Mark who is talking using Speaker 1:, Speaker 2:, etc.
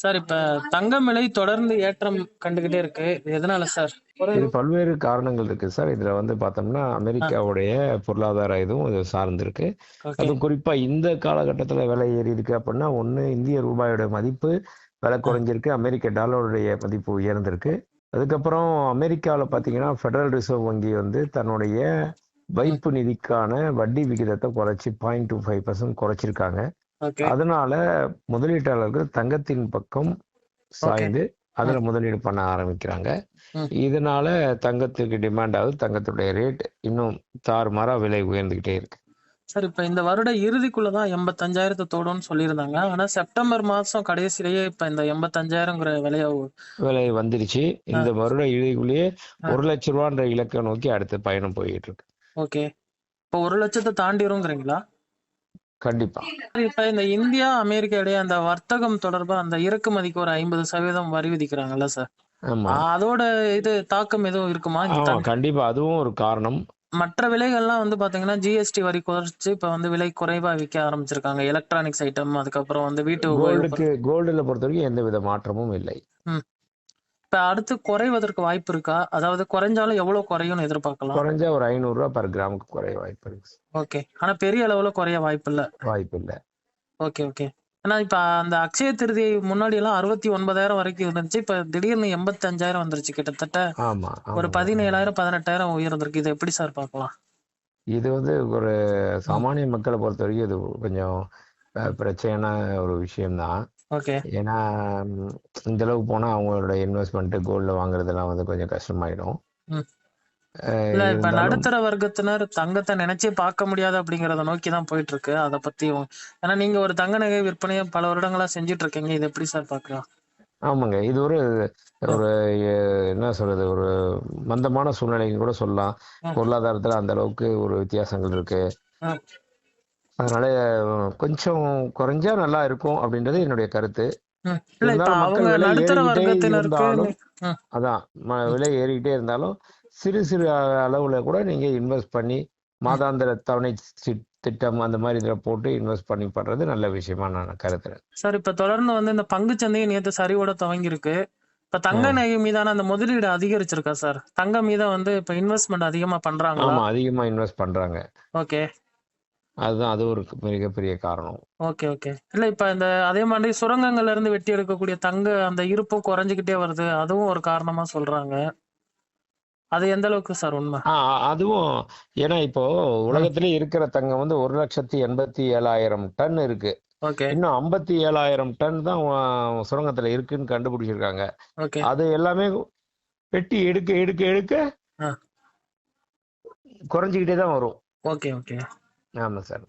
Speaker 1: Sir இப்ப தங்கம் விலை தொடர்ந்து ஏற்றம் கண்டுகிட்டே இருக்கு. இது எதனால சார்?
Speaker 2: இது பல்வேறு காரணங்கள் இருக்கு சார். இதுல வந்து பார்த்தோம்னா அமெரிக்காவுடைய பொருளாதார இதுவும் இது சார்ந்திருக்கு. அதுவும் குறிப்பா இந்த காலகட்டத்துல விலை ஏறி இருக்கு அப்படின்னா ஒண்ணு இந்திய ரூபாயோட மதிப்பு விலை குறைஞ்சிருக்கு. அமெரிக்க டாலருடைய மதிப்பு உயர்ந்திருக்கு. அதுக்கப்புறம் அமெரிக்காவில் பார்த்தீங்கன்னா ஃபெடரல் ரிசர்வ் வங்கி வந்து தன்னுடைய வைப்பு நிதிக்கான வட்டி விகிதத்தை குறைச்சி பாயிண்ட் டூ ஃபைவ் பர்சன்ட் குறைச்சிருக்காங்க. அதனால முதலீட்டாளர்கள் தங்கத்தின் பக்கம் சாய்ந்து அதுல முதலீடு பண்ண ஆரம்பிக்கிறாங்க.
Speaker 1: ம்.
Speaker 2: இதனால தங்கத்துக்கு டிமாண்ட் ஆகுது தங்கத்துடைய ரேட் இன்னும் தாறுமாறா விலை உயர்ந்துகிட்டே இருக்கு.
Speaker 1: சார் இப்ப இந்த வருட இறுதிக்குள்ளதான் எண்பத்தஞ்சாயிரத்தை தொடும்னு சொல்லியிருந்தாங்க. ஆனா செப்டம்பர் மாசம் கடைசியிலேயே இப்ப இந்த எண்பத்தஞ்சாயிரங்கிற விலைய
Speaker 2: விலை வந்துருச்சு. இந்த வருட இறுதிக்குள்ளேயே ஒரு லட்ச ரூபான்ற இலக்கை நோக்கி அடுத்த பயணம் போயிட்டு இருக்கு.
Speaker 1: ஓகே இப்ப ஒரு லட்சத்தை தாண்டிருங்கிறீங்களா?
Speaker 2: கண்டிப்பா.
Speaker 1: இப்ப இந்த இந்தியா அமெரிக்கா இடையே அந்த வர்த்தகம் தொடர்பா அந்த இறக்குமதிக்கு ஒரு ஐம்பது சதவீதம் வரி விதிக்கிறாங்கல்ல சார்?
Speaker 2: ஆமா.
Speaker 1: அதோட இது தாக்கம் எதுவும் இருக்குமா
Speaker 2: கண்டிப்பா. அதுவும் ஒரு காரணம்.
Speaker 1: மற்ற விலைகள்லாம் வந்து பாத்தீங்கன்னா ஜிஎஸ்டி வரி குறைச்சு இப்ப வந்து விலை குறைவா விற்க ஆரம்பிச்சிருக்காங்க. எலக்ட்ரானிக்ஸ் ஐட்டம் அதுக்கப்புறம் வந்து வீட்டு
Speaker 2: கோல்டுக்கு கோல்டுல பொறுத்த வரைக்கும் எந்த வித மாற்றமும் இல்லை.
Speaker 1: இப்ப அடுத்து குறைவதற்கு வாய்ப்பு இருக்கா? அதாவது குறைஞ்சாலும் எவ்வளவு குறையும்னு எதிர்பார்க்கலாம்?
Speaker 2: குறைஞ்ச ஒரு ஐநூறு ரூபாய் பர் கிராமுக்கு குறைய வாய்ப்பு இருக்கு.
Speaker 1: ஓகே. ஆனா பெரிய அளவுல குறைய வாய்ப்பு இல்ல.
Speaker 2: வாய்ப்பு இல்லை.
Speaker 1: Okay okay. ஏன்னா இப்ப அந்த அக்ஷய திருதி முன்னாடி எல்லாம் அறுபத்தி ஒன்பதாயிரம் வரைக்கும் இருந்துச்சு. இப்ப திடீர்னு எண்பத்தஞ்சாயிரம் வந்துருச்சு கிட்டத்தட்ட.
Speaker 2: ஆமா
Speaker 1: ஒரு. பதினேழாயிரம் பதினெட்டாயிரம் உயர்ந்திருக்கு. இது எப்படி சார் பார்க்கலாம்?
Speaker 2: இது வந்து ஒரு சாமானிய மக்களை பொறுத்த வரைக்கும் இது கொஞ்சம் பிரச்சனையான ஒரு விஷயம்தான். ஏன்னா இந்த அளவுக்கு போனா அவங்களோட இன்வெஸ்ட்மெண்ட் கோல்ட்ல வாங்குறதெல்லாம் வந்து கொஞ்சம் கஷ்டமாயிடும்.
Speaker 1: இப்ப நடுத்தர வர்க்கத்தினர் தங்கத்தை நினைச்சே பார்க்க முடியாது அப்படிங்கறத நோக்கி தான் போயிட்டு இருக்கு அதை பத்தி ஏன்னா நீங்க ஒரு தங்க நகை விற்பனையை பல வருடங்களா செஞ்சுட்டு இருக்கீங்க இது எப்படி சார் பாக்கலாம்
Speaker 2: ஆமாங்க. இது ஒரு ஒரு என்ன சொல்றது ஒரு மந்தமான சூழ்நிலைன்னு கூட சொல்லலாம். பொருளாதாரத்துல அந்த அளவுக்கு ஒரு வித்தியாசங்கள் இருக்கு. அதனால கொஞ்சம் குறைஞ்சா நல்லா இருக்கும் அப்படின்றது என்னுடைய கருத்து. அதான் விலை ஏறிக்கிட்டே இருந்தாலும் சிறு சிறு அளவுல கூட நீங்க இன்வெஸ்ட் பண்ணி மாதாந்திர தவணை திட்டம் அந்த மாதிரி இதுல போட்டு இன்வெஸ்ட் பண்ணி பண்றது நல்ல விஷயமா நான் கருத்துறேன்
Speaker 1: சார் இப்ப தொடர்ந்து வந்து இந்த பங்கு சந்தையை நேத்து சரிவோட துவங்கியிருக்கு. இப்ப தங்க. நகை மீதான அந்த முதலீடு அதிகரிச்சிருக்கா சார்? தங்க மீத வந்து இப்ப இன்வெஸ்ட்மெண்ட் அதிகமா பண்றாங்களா?
Speaker 2: ஆமா அதிகமா இன்வெஸ்ட் பண்றாங்க.
Speaker 1: ஓகே.
Speaker 2: அதுதான் அது ஒரு மிகப்பெரிய காரணம்.
Speaker 1: Okay okay. இல்ல இப்ப இந்த அதே மாதிரி சுரங்கங்கள்ல இருந்து வெட்டி எடுக்கக்கூடிய தங்க அந்த இருப்பும் குறைஞ்சுக்கிட்டே வருது. அதுவும் ஒரு காரணமா சொல்றாங்க. அது எந்த அளவுக்கு சார் உண்மை?
Speaker 2: அதுவும் ஏன்னா இப்போ உலகத்திலே இருக்கிற தங்கம் வந்து ஒரு லட்சத்தி எண்பத்தி ஏழாயிரம் டன் இருக்கு.
Speaker 1: ஓகே.
Speaker 2: இன்னும் ஐம்பத்தி ஏழாயிரம் டன் தான் சுரங்கத்துல இருக்குன்னு கண்டுபிடிச்சிருக்காங்க.
Speaker 1: ஓகே.
Speaker 2: அது எல்லாமே வெட்டி எடுக்க எடுக்க எடுக்க. குறைஞ்சிக்கிட்டே தான் வரும்.
Speaker 1: Okay okay.
Speaker 2: ஆமா சார்